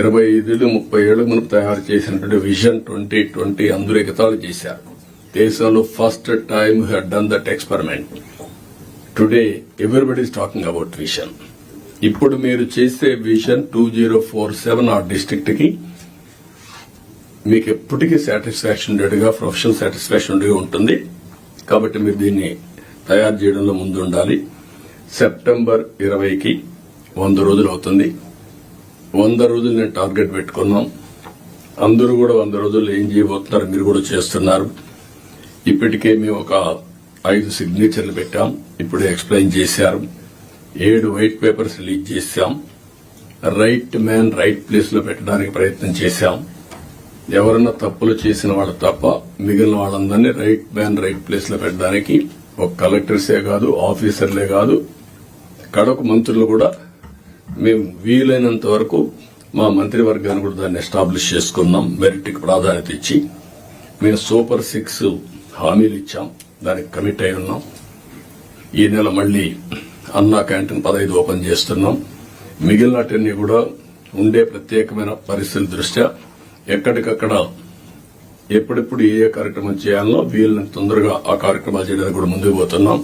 ఇరవై ఐదు ముప్పై ఏళ్ళ మనం తయారు చేసినటువంటి విజన్ ట్వంటీ ట్వంటీ అందరూ ఎగతాళి చేశారు. దేశంలో first time had done that experiment. Today everybody talking about vision ఇప్పుడు మీరు చేసే vision two zero four seven ఆ డిస్టిక్ట్కి మీకు ఎప్పటికీ సాటిస్ఫాక్షన్ ఉండేట్టుగా ప్రొఫెషనల్ సాటిస్ఫాక్షన్ ఉండేగా ఉంటుంది. కాబట్టి మీరు దీన్ని తయారు చేయడంలో ముందు ఉండాలి సెప్టెంబర్ ఇరవైకి వంద రోజులు అవుతుంది. వంద రోజులు నేను టార్గెట్ పెట్టుకున్నాం. అందరూ కూడా వంద రోజుల్లో ఏం చేయబోతున్నారు మీరు కూడా చేస్తున్నారు. ఇప్పటికే మేము ఒక ఐదు సిగ్నేచర్లు పెట్టాం. ఇప్పుడు ఎక్స్ప్లెయిన్ చేశారు. ఏడు వైట్ పేపర్స్ రిలీజ్ చేశాం. రైట్ మ్యాన్ రైట్ ప్లేస్లో పెట్టడానికి ప్రయత్నం చేశాం. ఎవరన్నా తప్పులు చేసిన వాళ్ళు తప్ప మిగిలిన వాళ్ళందరినీ రైట్ మ్యాన్ రైట్ ప్లేస్లో పెట్టడానికి ఒక కలెక్టర్సే కాదు ఆఫీసర్లే కాదు కడప మంత్రులు కూడా మేము వీలైనంత వరకు మా మంత్రివర్గాన్ని కూడా దాన్ని ఎస్టాబ్లిష్ చేసుకున్నాం మెరిట్కి ప్రాధాన్యత ఇచ్చి మేము సూపర్ సిక్స్ హామీలు ఇచ్చాం దానికి కమిట్ అయి ఉన్నాం. ఈ నెల మళ్ళీ అన్నా క్యాంటీన్ పదహైదు ఓపెన్ చేస్తున్నాం. మిగిలినటన్నీ కూడా ఉండే ప్రత్యేకమైన పరిస్థితుల దృష్ట్యా ఎక్కడికక్కడ ఎప్పుడెప్పుడు ఏ ఏ కార్యక్రమం చేయాలనో వీళ్ళని తొందరగా ఆ కార్యక్రమాలు చేయడానికి కూడా ముందుకు పోతున్నాం.